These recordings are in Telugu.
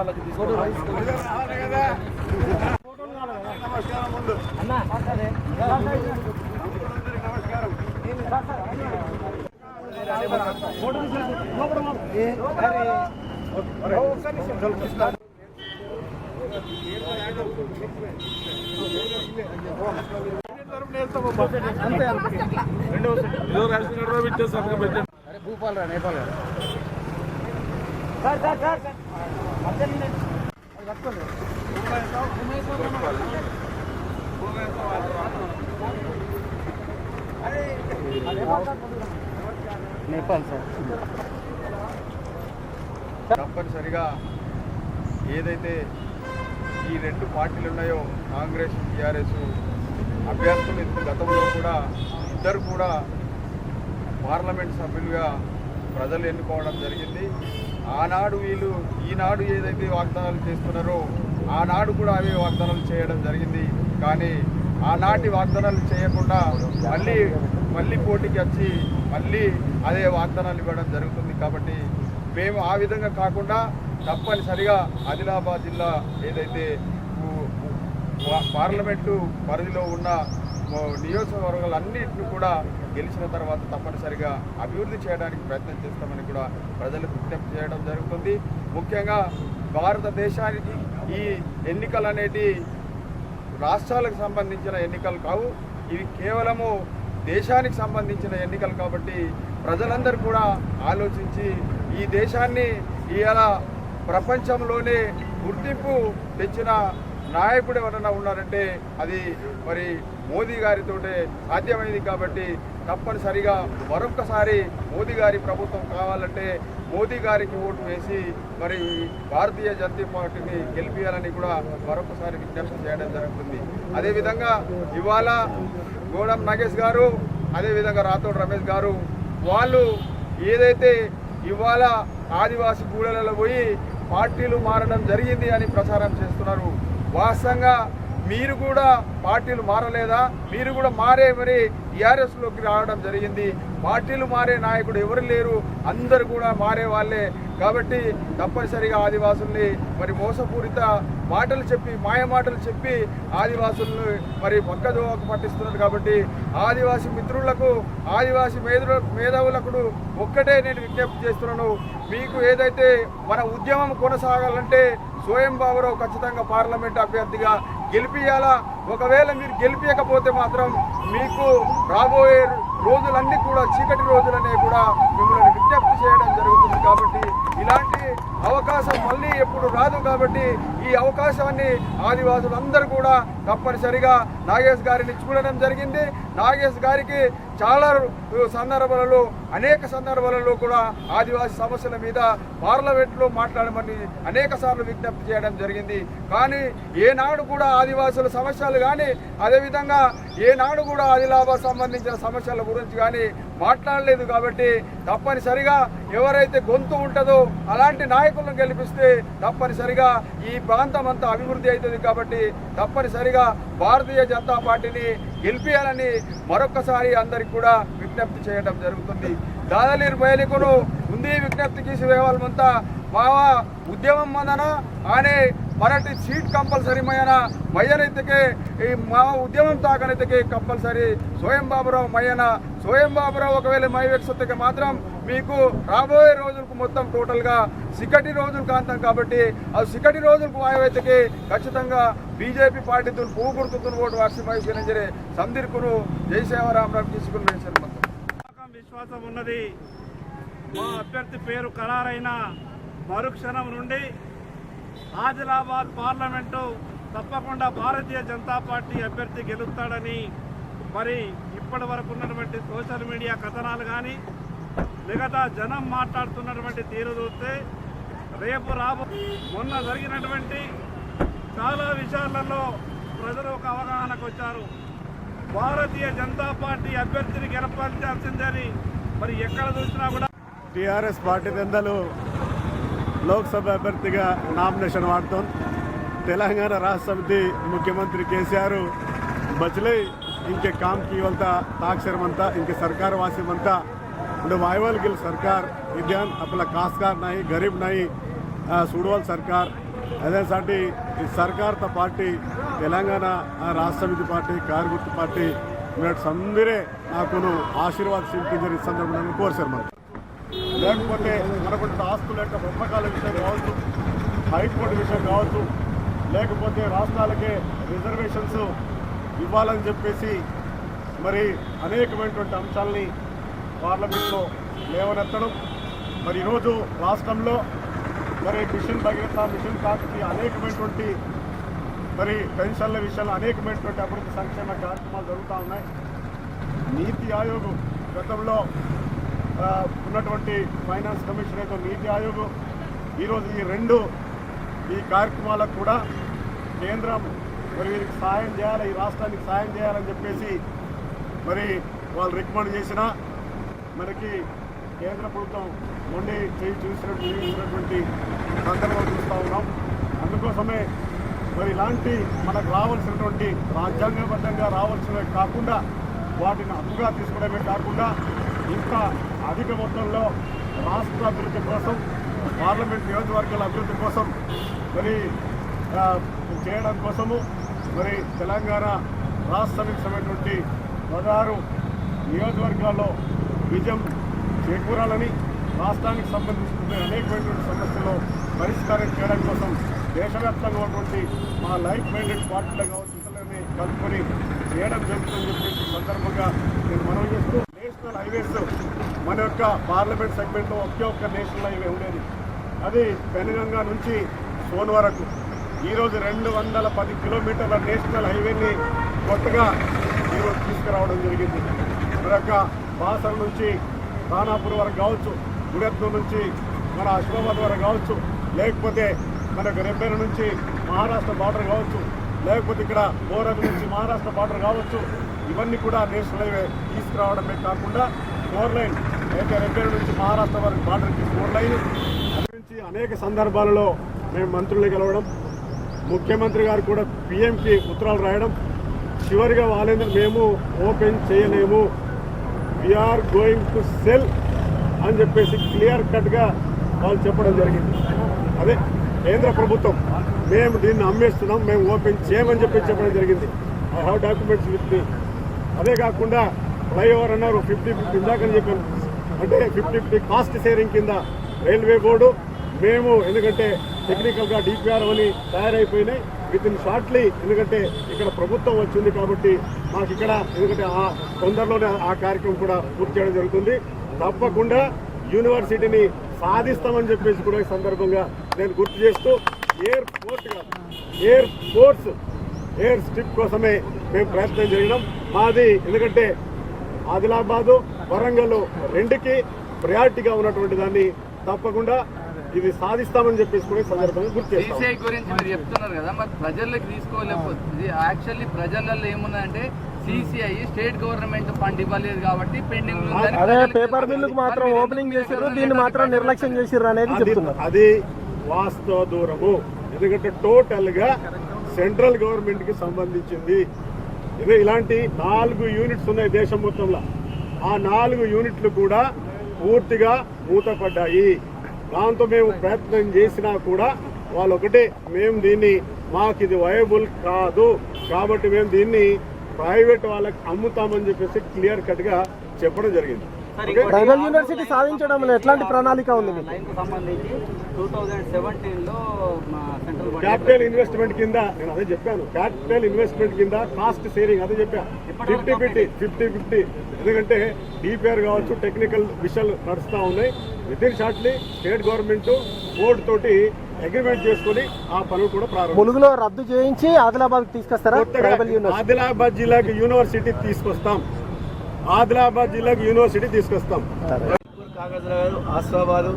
వాళ్ళకి రేషన్ కార్డు పెట్టే సంతకం పెట్టండి నేపాల్ సార్. తప్పనిసరిగా ఏదైతే ఈ రెండు పార్టీలు ఉన్నాయో కాంగ్రెస్ టీఆర్ఎస్ అభ్యర్థులు గతంలో కూడా ఇద్దరు కూడా పార్లమెంట్ సభ్యులుగా ప్రజలు ఎన్నుకోవడం జరిగింది. ఆనాడు వీళ్ళు ఈనాడు ఏదైతే వాగ్దానాలు చేస్తున్నారో ఆనాడు కూడా అవే వాగ్దానాలు చేయడం జరిగింది. కానీ ఆనాటి వాగ్దానాలు చేయకుండా మళ్ళీ మళ్ళీ పోటీకి వచ్చి మళ్ళీ అదే వాగ్దానాలు ఇవ్వడం జరుగుతుంది కాబట్టి మేము ఆ విధంగా కాకుండా తప్పనిసరిగా ఆదిలాబాద్ జిల్లా ఏదైతే పార్లమెంటు పరిధిలో ఉన్న ఓ నియోజకవర్గాలన్నింటినీ కూడా గెలిచిన తర్వాత తప్పనిసరిగా అభివృద్ధి చేయడానికి ప్రయత్నం చేస్తామని కూడా ప్రజలకు విజ్ఞప్తి చేయడం జరుగుతుంది. ముఖ్యంగా భారతదేశానికి ఈ ఎన్నికలు అనేటి రాష్ట్రాలకు సంబంధించిన ఎన్నికలు కావు. ఇవి కేవలము దేశానికి సంబంధించిన ఎన్నికలు కాబట్టి ప్రజలందరూ కూడా ఆలోచించి ఈ దేశాన్ని ఇవాళ ప్రపంచంలోనే గుర్తింపు తెచ్చిన నాయకుడు ఎవరైనా ఉన్నారంటే అది మరి మోదీ గారితోటే సాధ్యమైంది కాబట్టి తప్పనిసరిగా మరొక్కసారి మోదీ గారి ప్రభుత్వం కావాలంటే మోదీ గారికి ఓటు వేసి మరి భారతీయ జనతా పార్టీని గెలిపించాలని కూడా మరొకసారి విజ్ఞప్తి చేయడం జరుగుతుంది. అదేవిధంగా ఇవాళ గోడం నాగేష్ గారు అదేవిధంగా రాథోడ్ రమేష్ గారు వాళ్ళు ఏదైతే ఇవాళ ఆదివాసీ గూడలలో పోయి పార్టీలు మారడం జరిగింది అని ప్రచారం చేస్తున్నారు. వాస్తవంగా మీరు కూడా పార్టీలు మారలేదా? మీరు కూడా మారే మరి టీఆర్ఎస్లోకి రావడం జరిగింది. పార్టీలు మారే నాయకుడు ఎవరు లేరు. అందరు కూడా మారే వాళ్ళే. కాబట్టి తప్పనిసరిగా ఆదివాసుల్ని మరి మోసపూరిత మాటలు చెప్పి మాయ మాటలు చెప్పి ఆదివాసులను మరి పక్కదోవకు పట్టిస్తున్నారు. కాబట్టి ఆదివాసి మిత్రులకు ఆదివాసి మేధు మేధావులకు ఒక్కటే నేను విజ్ఞప్తి చేస్తున్నాను. మీకు ఏదైతే మన ఉద్యమం కొనసాగాలంటే స్వయం బాబురావు ఖచ్చితంగా పార్లమెంట్ అభ్యర్థిగా గెలిపియాలా ఒకవేళ మీరు గెలిపించకపోతే మాత్రం మీకు రాబోయే రోజులన్నీ కూడా చీకటి రోజులనే కూడా మిమ్మల్ని విజ్ఞప్తి చేయడం జరుగుతుంది కాబట్టి ఇలాంటి అవకాశం మళ్ళీ ఎప్పుడు రాదు కాబట్టి ఈ అవకాశాన్ని ఆదివాసులందరూ కూడా తప్పనిసరిగా నాగేష్ గారిని చూడడం జరిగింది. నాగేష్ గారికి చాలా సందర్భాలలో అనేక సందర్భాలలో కూడా ఆదివాసీ సమస్యల మీద పార్లమెంట్లో మాట్లాడమని అనేక సార్లు విజ్ఞప్తి చేయడం జరిగింది. కానీ ఏనాడు కూడా ఆదివాసుల సమస్యలు కానీ అదేవిధంగా ఏనాడు కూడా ఆదిలాబాద్ సంబంధించిన సమస్యల గురించి కానీ మాట్లాడలేదు కాబట్టి తప్పనిసరిగా ఎవరైతే గొంతు ఉంటుందో అలాంటి నాయకులను గెలిపిస్తే తప్పనిసరిగా ఈ ప్రాంతం అంతా అభివృద్ధి అవుతుంది కాబట్టి తప్పనిసరిగా భారతీయ జనతా పార్టీని గెలిపించాలని మరొకసారి అందరికి కూడా విజ్ఞప్తి చేయడం జరుగుతుంది. దాదలీరు బయలుకును ఉంది విజ్ఞప్తి తీసివేయాలంతా బావా ఉద్యమం మందన ఆనే మరటి సీట్ కంపల్సరీ మయన మయ్యనైతే ఈ మా ఉద్యమం తాకనైతే కంపల్సరీ స్వయం బాబురావు మయ్యన స్వయం బాబురావు ఒకవేళ మై మాత్రం మీకు రాబోయే రోజులకు మొత్తం టోటల్గా సికటి రోజులు కాంతం కాబట్టి ఆ సికటి రోజులకు వాయువైతే ఖచ్చితంగా బీజేపీ పార్టీతో పువ్వు గుర్తుతున్న ఓటు వార్షిక వైపు సందిర్కును జయసేవరామరావు తీసుకుని వేశారు మొత్తం. విశ్వాసం ఉన్నది. మా అభ్యర్థి పేరు ఖరారైన మరుక్షణం నుండి ఆదిలాబాద్ పార్లమెంటు తప్పకుండా భారతీయ జనతా పార్టీ అభ్యర్థి గెలుస్తాడని మరి ఇప్పటి వరకు ఉన్నటువంటి సోషల్ మీడియా కథనాలు కానీ మిగతా జనం మాట్లాడుతున్నటువంటి తీరు చూస్తే రేపు రాబో మొన్న జరిగినటువంటి చాలా విషయాలలో ప్రజలు ఒక అవగాహనకు వచ్చారు. భారతీయ జనతా పార్టీ అభ్యర్థిని గెలపాల్సిందని మరి ఎక్కడ చూసినా కూడా టీఆర్ఎస్ పార్టీ పెద్దలు లోక్సభ అభ్యర్థిగా నామినేషన్ వాడుతాం తెలంగాణ రాష్ట్ర సమితి मुख्यमंत्री केसीआर बचले इनके काम की बोलता ताक्षर म्हणता इनके सरकार वासी म्हणता म्हणजे वायवल गेल सरकार विद्यान आपला कासकार नाही गरीब नाही अ, सुडवल सरकार అదేసాటి ఈ సర్కార్త పార్టీ తెలంగాణ రాష్ట్ర సమితి పార్టీ కార్గుర్తు పార్టీ ఉన్నట్టు అందరే నాకును ఆశీర్వాద శిల్పించారు ఈ సందర్భంగా కోర్చారు మనం లేకపోతే మనకు ఆస్తుల యొక్క బ్రహ్మకాల విషయం కావచ్చు హైకోర్టు విషయం కావచ్చు లేకపోతే రాష్ట్రాలకే రిజర్వేషన్స్ ఇవ్వాలని చెప్పేసి మరి అనేకమైనటువంటి అంశాలని పార్లమెంట్లో లేవనెత్తడం. మరి ఈరోజు రాష్ట్రంలో మరి మిషన్ భగీరథ మిషన్ కాకి అనేకమైనటువంటి మరి పెన్షన్ల విషయంలో అనేకమైనటువంటి అభివృద్ధి సంక్షేమ కార్యక్రమాలు జరుగుతూ ఉన్నాయి. నీతి ఆయోగ్ గతంలో ఉన్నటువంటి ఫైనాన్స్ కమిషన్ అయితే నీతి ఆయోగ్ ఈరోజు ఈ రెండు ఈ కార్యక్రమాలకు కూడా కేంద్రం మరి వీరికి సహాయం చేయాలి ఈ రాష్ట్రానికి సహాయం చేయాలని చెప్పేసి మరి వాళ్ళు రికమెండ్ చేసిన మనకి కేంద్ర ప్రభుత్వం మొండి చేయి చూసినట్టు చూసినటువంటి సందర్భం చూస్తూ ఉన్నాం. అందుకోసమే మరి ఇలాంటి మనకు రావాల్సినటువంటి రాజ్యాంగబద్ధంగా రావాల్సినవి కాకుండా వాటిని అప్పుగా తీసుకోవడమే కాకుండా ఇంకా అధిక మొత్తంలో రాష్ట్ర అభివృద్ధి కోసం పార్లమెంట్ నియోజకవర్గాల అభివృద్ధి కోసం మరి చేయడం కోసము మరి తెలంగాణ రాష్ట్ర సమితమైనటువంటి పదహారు నియోజకవర్గాల్లో విజయం చేకూరాలని రాష్ట్రానికి సంబంధించిన అనేకమైనటువంటి సమస్యలు పరిష్కారం చేయడం కోసం దేశవ్యాప్తంగా ఉన్నటువంటి మా లైఫ్ మైండెడ్ పార్టీలు కావచ్చు ఇతరులని కలుపుకొని చేయడం జరుగుతుందని చెప్పేసి సందర్భంగా నేను మనవి చేస్తూ నేషనల్ హైవేస్ మన యొక్క పార్లమెంట్ సెగ్మెంట్లో ఒకే ఒక్క నేషనల్ హైవే ఉండేది. అది పెనగంగ నుంచి సోన్ వరకు. ఈరోజు రెండు వందల పది కిలోమీటర్ల నేషనల్ హైవేని కొత్తగా ఈరోజు తీసుకురావడం జరిగింది. మన యొక్క బాసల నుంచి రానాపూర్ వరకు కావచ్చు గుడెత్తు నుంచి మన అశ్వాబాద్ వరకు కావచ్చు లేకపోతే మనకు రెబ్బెర నుంచి మహారాష్ట్ర బార్డర్ కావచ్చు లేకపోతే ఇక్కడ బోరగ్ నుంచి మహారాష్ట్ర బార్డర్ కావచ్చు ఇవన్నీ కూడా నేషనల్ హైవే తీసుకురావడమే కాకుండా ఫోర్ లైన్. అయితే నుంచి మహారాష్ట్ర వరకు బార్డర్కి ఫోర్ లైన్. గురించి అనేక సందర్భాలలో మేము మంత్రులు కలవడం ముఖ్యమంత్రి గారు కూడా పిఎంకి ఉత్తరాలు రాయడం చివరిగా వాళ్ళేంద్ర మేము ఓపెన్ చేయలేము. వీఆర్ గోయింగ్ టు సెల్ అని చెప్పేసి క్లియర్ కట్గా వాళ్ళు చెప్పడం జరిగింది. అదే కేంద్ర ప్రభుత్వం మేము దీన్ని అమ్మేస్తున్నాం మేము ఓపెన్ చేయమని చెప్పి చెప్పడం జరిగింది. I have documents with me అదే కాకుండా ఫ్లైఓవర్ అన్నారు ఫిఫ్టీ ఫిఫ్టీ ఇందాకని చెప్పాను. అంటే ఫిఫ్టీ ఫిఫ్టీ కాస్ట్ షేరింగ్ కింద రైల్వే బోర్డు మేము ఎందుకంటే టెక్నికల్గా డిపిఆర్ అని తయారైపోయినాయి. విత్ ఇన్ షార్ట్లీ ఎందుకంటే ఇక్కడ ప్రభుత్వం వచ్చింది కాబట్టి మాకు ఇక్కడ ఎందుకంటే ఆ తొందరలోనే ఆ కార్యక్రమం కూడా పూర్తి చేయడం జరుగుతుంది. తప్పకుండా యూనివర్సిటీని సాధిస్తామని చెప్పేసి కూడా ఈ సందర్భంగా నేను గుర్తు చేస్తూ airport air force air strip కోసమే మేము ప్రయత్నం చేయడం మాది ఎందుకంటే ఆదిలాబాదు వరంగల్ రెండుకి ప్రయారిటీగా ఉన్నటువంటి దాన్ని తప్పకుండా ఇది సాధిస్తామని చెప్పేసి కూడా సందర్భంగా గుర్తు చేస్తాం. గురించి మీరు చెప్తున్నారు కదా మరి ప్రజల్లోకి తీసుకోలేకపోతే ఇది యాక్చువల్లీ ప్రజలలో ఏముందంటే సిసిఐ స్టేట్ గవర్నమెంట్ ఫండ్ ఇవ్వలేదు కాబట్టి పెండింగ్ అదే పేపర్ మిల్లుకు మాత్రం ఓపెనింగ్ చేసారు దీన్ని మాత్రం నిర్లక్ష్యం చేసిర్రు అనేది చెప్తున్నారు. అది వాస్తవ దూరము. ఎందుకంటే టోటల్గా సెంట్రల్ గవర్నమెంట్కి సంబంధించింది ఇదే ఇలాంటి నాలుగు యూనిట్స్ ఉన్నాయి దేశం మొత్తంలో. ఆ నాలుగు యూనిట్లు కూడా పూర్తిగా మూతపడ్డాయి. దాంతో మేము ప్రయత్నం చేసినా కూడా వాళ్ళు ఒకటే మేము దీన్ని మాకు ఇది వయబుల్ కాదు. కాబట్టి మేము దీన్ని ప్రైవేట్ వాళ్ళకి అమ్ముతామని చెప్పేసి క్లియర్ కట్గా చెప్పడం జరిగింది. ట్రైబల్ యూనివర్సిటీ సాధించడంలో ఎట్లాంటి ప్రణాళిక ఉంది మీకు? లైన్కు సంబంధించి టూ థౌజండ్ సెవెంటీన్లో మా సెంట్రల్ క్యాపిటల్ ఇన్వెస్ట్మెంట్ కింద నేను అదే చెప్పాను క్యాపిటల్ ఇన్వెస్ట్మెంట్ కింద కాస్ట్ షేరింగ్ అదే చెప్పా. ఫిఫ్టీ ఫిఫ్టీ ఫిఫ్టీ ఫిఫ్టీ ఎందుకంటే డిపిఆర్ కావచ్చు టెక్నికల్ విషయాలు నడుస్తూ ఉన్నాయి. Within shortly state government board తోటి అగ్రిమెంట్ చేసుకొని ఆ పనులు కూడా ప్రారంభం ములుగులో రద్దు చేయించి ఆదిలాబాద్ తీసుకొస్తారా? ఆదిలాబాద్ జిల్లాకి యూనివర్సిటీ తీసుకొస్తాం. ఆదిలాబాద్ జిల్లాకు యూనివర్సిటీ తీసుకొస్తాం. కాగజ్నగర్ ఆసిఫాబాద్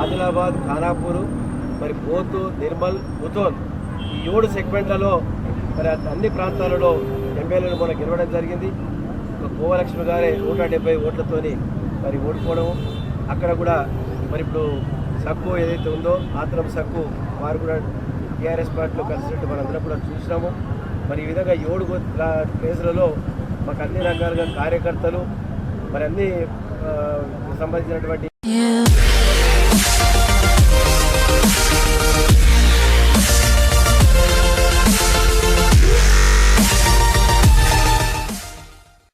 ఆదిలాబాద్ ఖానాపూర్ మరి పోతు నిర్మల్ ముతోన్ ఈ ఏడు సెగ్మెంట్లలో మరి అన్ని ప్రాంతాలలో ఎమ్మెల్యేలు మనకు గెలవడం జరిగింది. గోవలక్ష్మి కోవలక్ష్మి గారే నూట డెబ్బై ఓట్లతోని మరి ఓడిపోవడం అక్కడ కూడా మరి ఇప్పుడు సక్కు ఏదైతే ఉందో ఆత్రం సక్కు వారు కూడా టీఆర్ఎస్ పార్టీలో కలిసినట్టు మనందరం కూడా చూసినాము. మరి ఈ విధంగా ఏడు ప్లేసులలో మాకు అన్ని రకాలుగా కార్యకర్తలు మరి అన్ని ఆ, సంబంధించినటువంటి